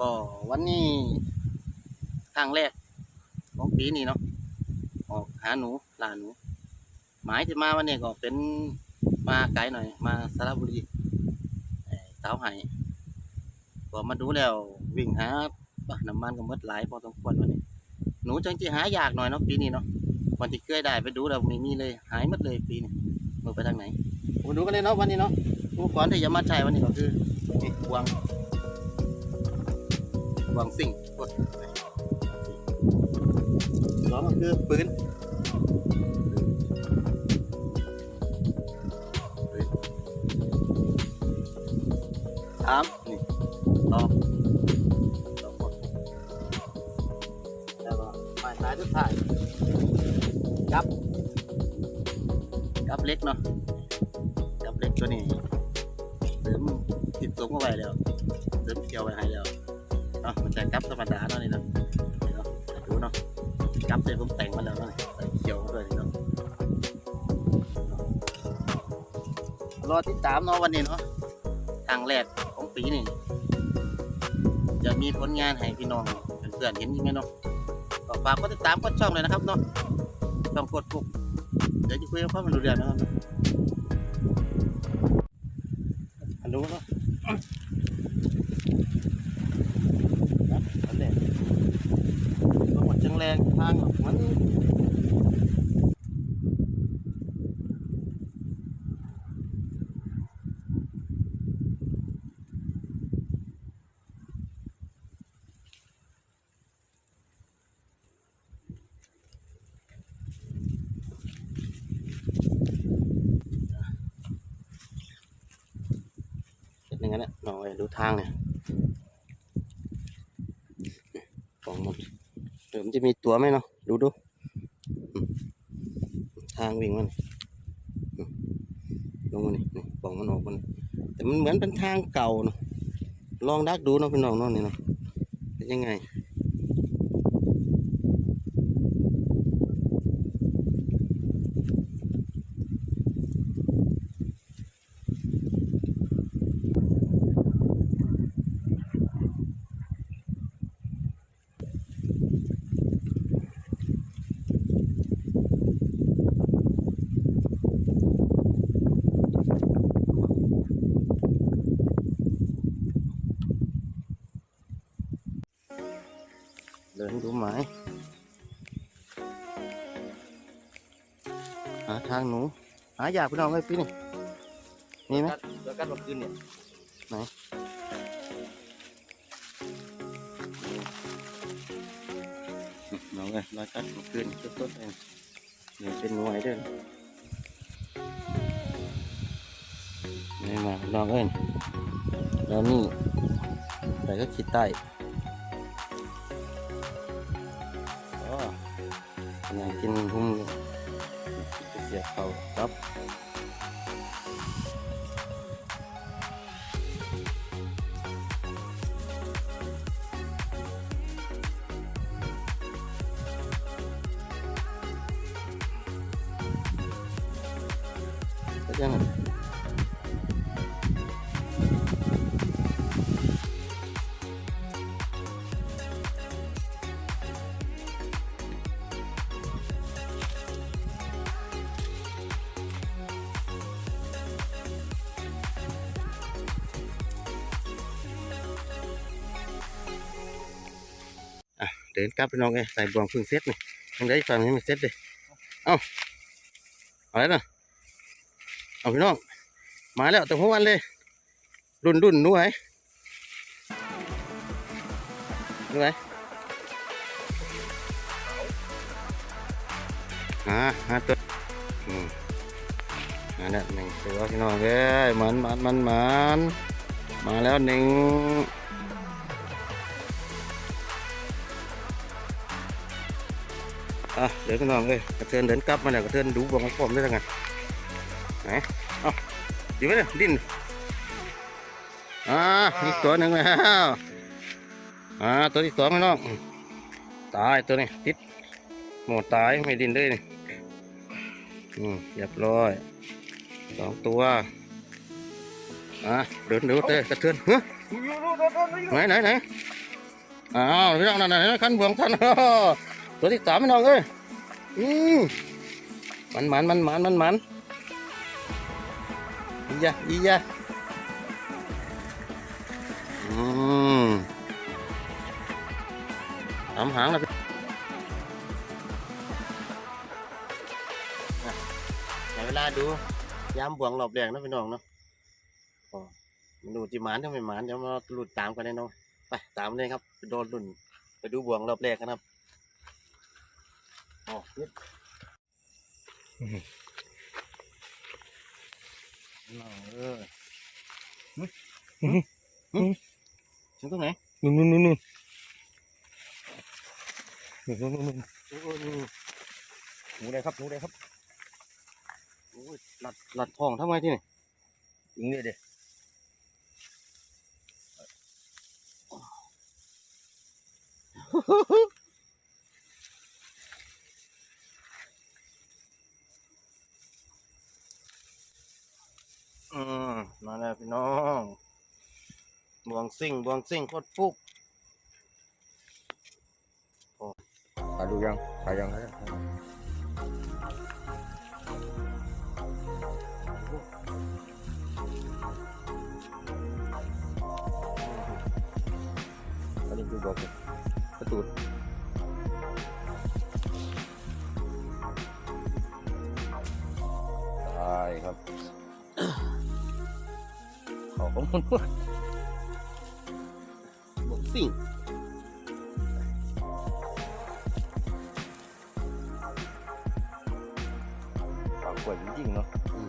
ก็วันนี้ครั้งแรกของปีนี้เนาะออกหาหนูล่าหนู หมายที่มาวันนี้ก็เป็นมาไกลหน่อย มาสระบุรีเอ่อสาวไห้ก็มาดูแล้ววิ่งหาปะน้ำมันก็มดหลายพอสมควรวันนี้หนูจังที่หายากหน่อยเนาะปีนี้เนาะวันที่เคยได้ไปดูแล้วไม่มีเลยหายหมดเลยปีนี้หนูไปทางไหนมาดูกันเลยเนาะวันนี้เนาะอุปกรณ์ที่จะมาใช้วันนี้ก็คือนี่วง วางสิ่งกดสองก็คือปืนปืนสามนี่ตอกตอกกดแล้วก็ไม้ท้ายทุกท้ายกับกับเล็กเนาะกับเล็กตัวนี้เสริมติดสูงเข้าไปแล้วเสริมเกี่ยวไปให้แล้ว นาะมันจะกับธรรมดาเนาะนี่เนาะนี่เนาะดูเนาะกับเลยผมแต่งมาแล้วเนาะใส่เกี่ยวด้วยนี่เนาะรอติดตามเนาะวันนี้เนาะทางแรกของปีนี่จะมีผลงานให้พี่น้องเพื่อนเห็นยังไงเนาะฝากกดติดตามกดช่องเลยนะครับเนาะช่องกดปุ๊บเดี๋ยวจะคุยกับพ่อมันรู้เรื่องนะครับ อันนู้นเนาะอันนี้ก็หมดจังแรงทางมันเป็นอย่างนั้นแหละลองไปดู ทางเนี่ยของมันเดี๋ยวมันจะมีตัวไหมเนาะดูดูทางวิ่งมันลงมานี่นี่ปองมันออกมัน แต่มันเหมือนเป็นทางเก่าเนาะลองดักดูเนาะพี่น้องเนาะนี่เนาะเป็นยังไง ทางหนู หาอยากพี่น้องเลยพี่นี่มีไหมเดี๋ยวกันวันคืนเนี่ยน้องเลยรอยกัดเมื่อคืนต้นๆเองเนี่ยเป็นหน่วยเด้วยนี่มาพี่น้องเอ้ยแล้วนี่ใส่ก็ขีดใต้อ๋อกำลังกินหุ้มอยู่เสีย บเข ดินกลับไปน้องไงใส่บวงพึ่งเซ็ตนี่ยังได้ฟังให้มันเซ็ตเลยเอ้าเอาแล้วนะเอาพี่น้อง มาแล้วแต่หัววันเลย รุ่นรุ่นนู้ไอ้นู้ไอ้อ่าหาตัวอืมมาแล้วหนึ่งตัวพี่น้องเอ้ยมันมันมันมันมาแล้วหนึ่ง อะเดี๋ยวน้องเอ้ยกระเทือนเดินกลับมาแล้วกระเทือนดูบวงของผมได้ยังไงไหนเอาอยู่ไหมเนี่ยดิ้นอ่าอีกตัวหนึ่งแล้วอ่าตัวที่สองพี่น้องตายตัวนี้ติดหมดตายไม่ดิ้นเลยนี่อืมเรียบร้อยสองตัวอะเดินดูเตะกระเทือนเฮ้ยไหนไหนไหนอ้าวพี่น้องนั่นนั่นขันบวงท่าน ตัวที่สามพี่น้องเอ้ยอืมมันมันมันมันมันมันอียะอียะอืมทำหางแล้วพี่อะใช้เวลาดูยามบวงหลอบแดงนะพี่น้องเนาะมันดูจิหมานถ้าไม่หมานเดี๋ยวมาหลุดตามกันเลยเนาะไปตามเลยครับ โดนหลุนไปดูบวงรอบแรกกันครับ อ๋อนิดน้องเออถึงตรงไหนนู่นนู่นนู่นนู่นนู่นนู่นนู่นโอ้ยหนูเลยครับหนูเลยครับโอ้ยหลัดหลัดทองทำไมที่นี่ยิงเนี่ยเด็ อืมมาแล้วพี่น้องบวงซิ่งบวงซิ่งโคตรฟุกถ่าดูยังถ่ายยังถ่ายยังอันนี้คือบอกเลยกระตู เขาของมันบวงซิ่งปากกล้วยจริงๆเนาะอืม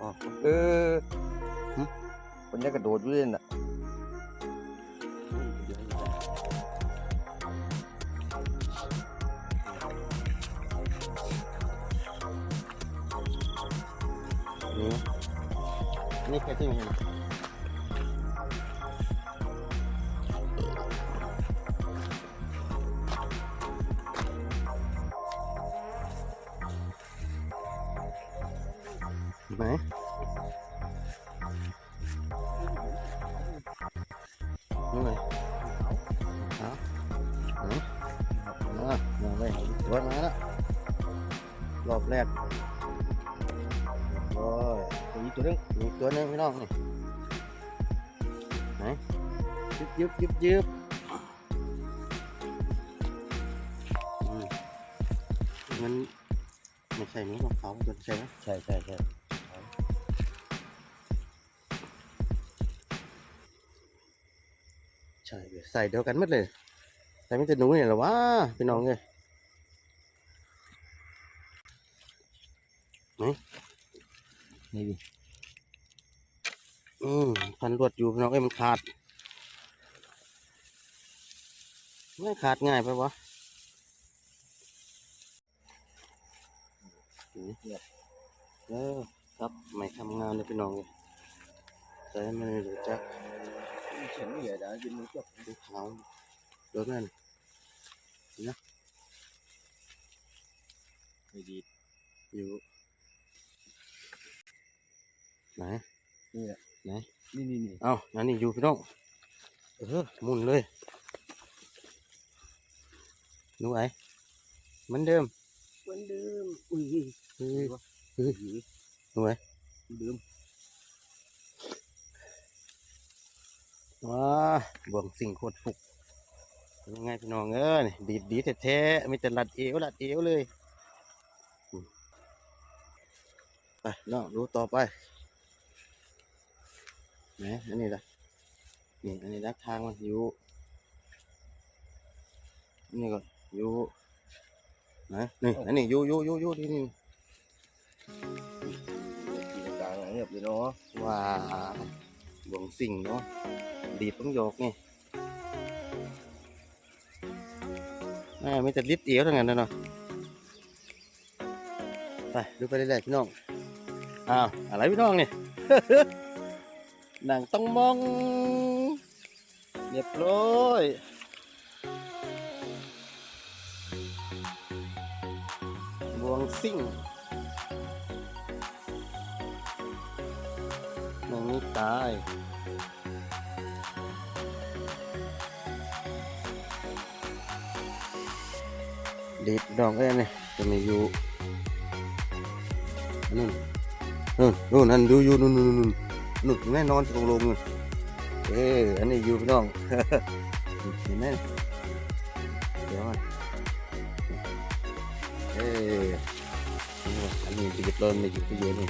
อ๋อเออหึคนนี้กระโดดอยู่เล่นอะ นี่แค่ที่มีไหนนี่ไงเอาเอาเอามาเลยตัวมาแล้วรอบแรก ตัวหนึงมีตัวหนึงพี่น้องนี่ไหนยึบยึบยึบยึบอืมมันไม่ใช่นี้ของเขาตัวใช่ไหมใช่ใช่ใช่ใช่เลยใส่เดียวกันหมดเลยแต่ไม่จะหนูเนี่ยเหรอวะพี่น้องเลยนี่ดิ อืมพันรวดอยู่พี่น้องเอ้ยมันขาดไม่ขาดง่ายไปวะนี่เออครับไม่ทำงานเลยพี่น้องเลยใจมันไม่รู้จักฉันนี่อย่าได้ยินมือจบดูขาวเดี๋ยวนั่นไม่ดีอยู่ไหนนี่แหละ ไหนนี่นี่นี่เอ้านั่นนี่อยู่พี่น้องเออหมุนเลยหนูไอ้เหมือนเดิมเหมือนเดิมอุ้ยเฮ้ยเฮ้ยหนูไอ้เดิมว้าบ่วงสิ่งโคตรฟุกเป็นยังไงพี่น้องเอ้ยดีดดีแท้ๆมีแต่ลัดเอวลัดเอวเลยอืมไปน้องดูต่อไป ไหนอันนี้ละนี่อันนี้ลักทางมันอยู่อันนี่ก็อยู่ไหนนี่อันนี้อยู่อยู่อยู่อยู่นี่นี่กลางเงียบเลยเนาะว้าบ่วงสิ่งเนาะดีดต้องโยกไงแม่ไม่แต่ลิดเอวทั้งนั้นนะเนาะไปดูไปเรื่อยๆพี่น้องอ้าวอะไรพี่น้องเนี่ย หนังต้องมองเรียบร้อยบวงซิ่งยังไม่ตายเด็ดดอกเอ้เนี่ยจะไม่อยู่นู่นนู่นนู่นนั่นดูอยู่นู่นนู่น หนนู่นแน่นอนตรงลงเอออันนี้อยู่พี่น้องเห็นไหมเดี๋ยวมันเออนี่อันนี้จะเก็บต้นในอยู่ที่เยอะนี่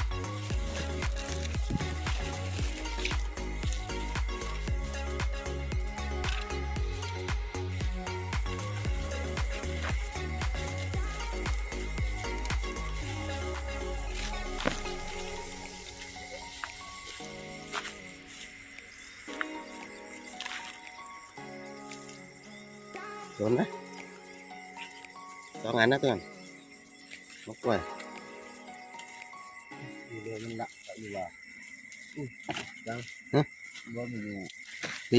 โดนไหมสองอันนะตัวนั้นมกไว้อยู่เรือมันละอยู่ว่ายังว่ามันอยู่ดี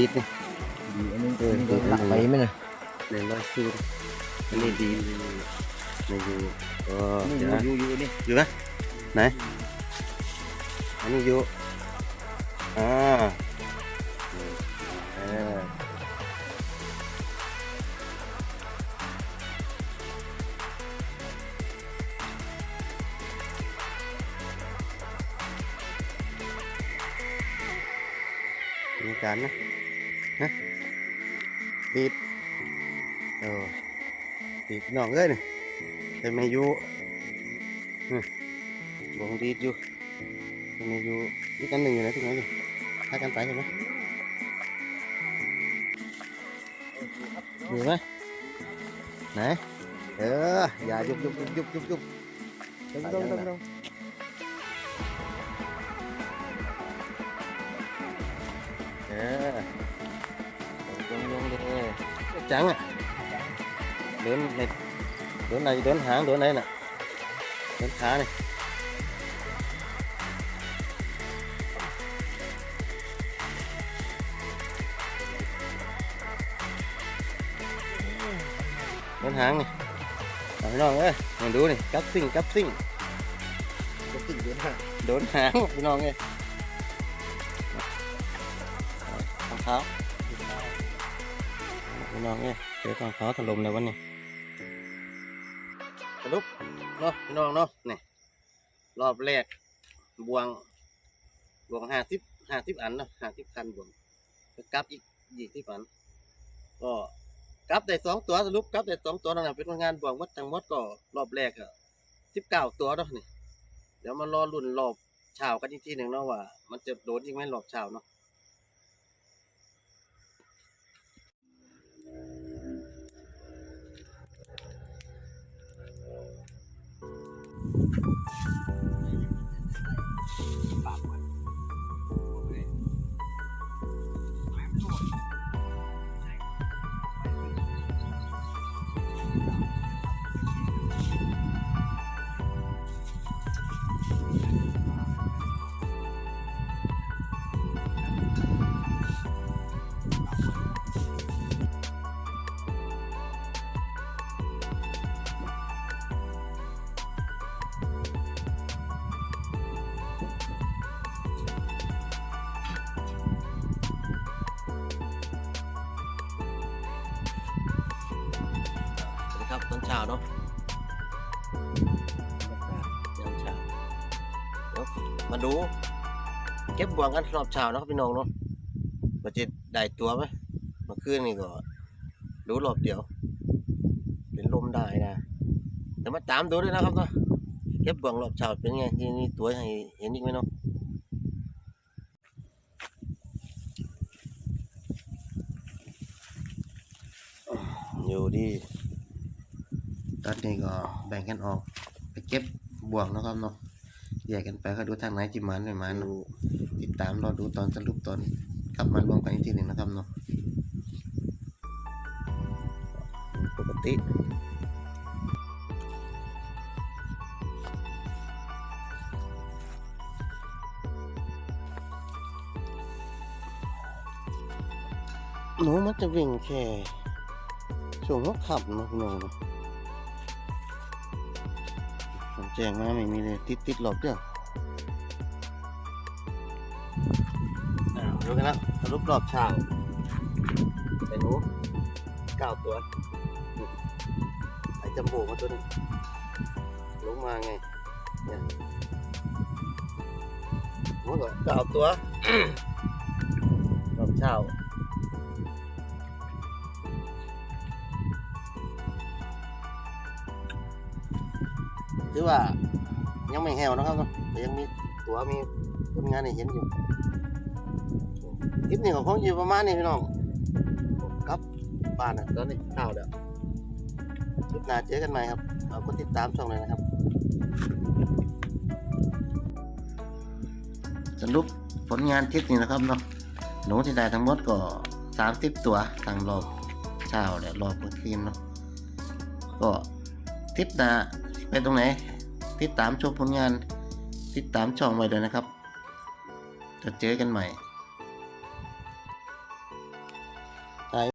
การนะฮะติดเออติดน้องเอ้ยนี่แต่ไม่อยู่อืมวงดีดอยู่แต่ไม่อยู่นี่กันหนึ่งอยู่ไหนตรงไหนอยู่ถ้ากันไปใช่ไหมอยู่ไหมไหนเอออย่ายุบยุบยุบยุบยุบยุบต้องต้องต้อง ต้องเออลงลงเลยจังอะเดินในเดินไหนเดินหางเดินไห ขาเนี่ยเดินหางนี่เอาพี่น้องเอ้ยมาดูนี่กับซิ่งกับซิ่งก็ติดเดือนห้าโดนหางพี่น้องเอ้ยรองเท้าพี่น้องเอ้ยเจอรองเท้าถล่มในวันนี้สรุปเนาะพี่น้องเนาะนี่รอบแรกบวงบวงห้าสิบห้าสิบอันเนาะห้าสิบคันบวงก็กลับอีกยี่สิบอัน ก็กลับได้สองตัวสรุปกลับได้สองตัวนั่นนะเป็นงานบวงวัดทั้งหมดก็รอบแรกอะสิบเก้าตัวเนาะนี่เดี๋ยวมารอรุ่นรอบเช้ากันอีกทีหนึ่งเนาะว่า มันจะโดนยิงไหมรอบเช้าเนาะ เดี๋ยวมาดู เก็บบวงกันรอบเช้าเนะครับพี่น้องเนาะว่าจะได้ตัวไหมมื่อคืนนี่ก็ดูรอบเดียว เป็นลมได้นะเดี๋ยวมาตามดูด้วยนะครับเนาะเก็บบวงรอบเช้าเป็นไงที่นี่ตัวให้เห็นอีกไหมเนาะอยู่ดีตอนนี้ก็แบ่งกันออกไปเก็บบวงนะครับเนาะ แยกกันไปก็ดูทางไหนจิมันไม่มันเนาะติดตามรอดูตอนสรุปตอนกลับมารวมกันอีกทีหนึ่งนะครับเนาะปกติหนูมันจะวิ่งแค่ช่วงหัวขับเนาะพี่น้อง แจ้งมาไม่มีเลยติดติดหลอกเด้ออ่าดูกันนะสรุปรอบเช้าไอ้หนูเก้าตัวไอ้จมโบมาตัวนึงลงมาไงเนี่ยหัวก็เก้าตัวรอบเช้า ถือว่ายังไม่แหวนะครับเนาะแต่ยังมีตัวมีผลงานให้เห็นอยู่คลิปนี้ของผมอยู่ประมาณนี้พี่น้องครับบ้านอะตอนนี้ข้าวเดี๋ยวคลิปหน้าเจอกันใหม่ครับเอากดติดตามช่องเลยนะครับสรุปผลงานทริปนี้นะครับเนาะหนูที่ได้ทั้งหมดก็สามสิบตัวทางรอบเช้าเนี่ยรอบกลางคืนเนาะก็ทริปหน้า ไปตรงไหน ติดตามชมผลงาน ติดตามช่องไว้เลยนะครับจะเจอกันใหม่